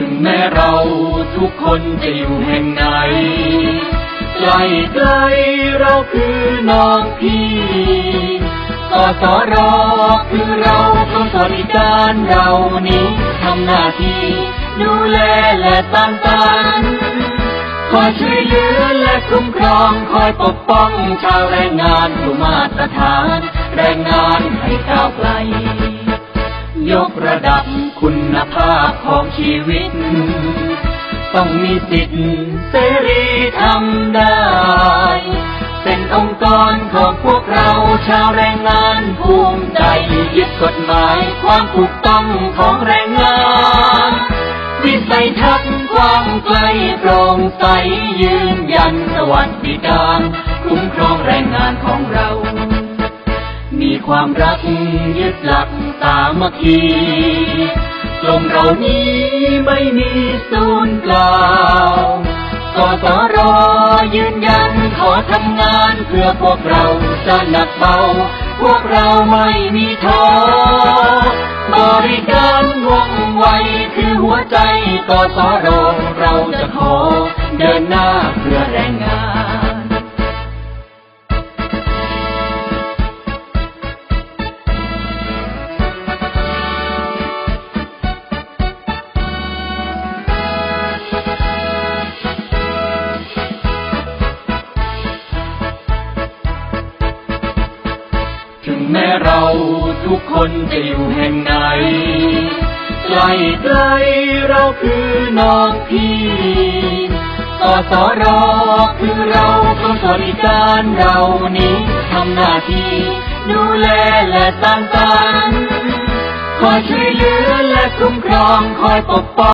ถึงแม้เราทุกคนจะอยู่แห่งไหนใกล้ใกล้เราคือน้องพี่กสรคือเราต้องสวัสดิการเรานี้ทำหน้าที่ดูแลและตามตันคอยช่วยเหลือและคุ้มครองคอยปกป้องชาวแรงงานผู้มาตรฐาน แรงงานให้ก้าวไกล ยกระดับ คุณภาพของชีวิต ต้องมีสิทธิเสรีทำได้ เป็นองค์กรของพวกเราชาวแรงงานภูมิใจยึดกฎหมายความถูกต้องของแรงงาน วิสัยทัศน์กว้างไกลโปร่งใสยืนยันสวัสดิการคุ้มครอง ความรักยึดหลักสามัคคีกลมเรานี้ไม่มีศูนย์เปล่ากสรยืนยันขอทำงานเพื่อพวกเราจะหนักเบา พวกเราไม่มีท้อบริการว่องไวคือหัวใจกสรเราจะขอเดินหน้า ถึงแม้เราทุกคนจะอยู่แห่งไหนใกล้ใกลเราคือน้องพี่กสรคือเราต้องสวัสดิการเรานี้ทำหน้าที่ดูแลและสร้างสรรค์คอยช่วยเหลือและคุ้มครองคอยปกป้อง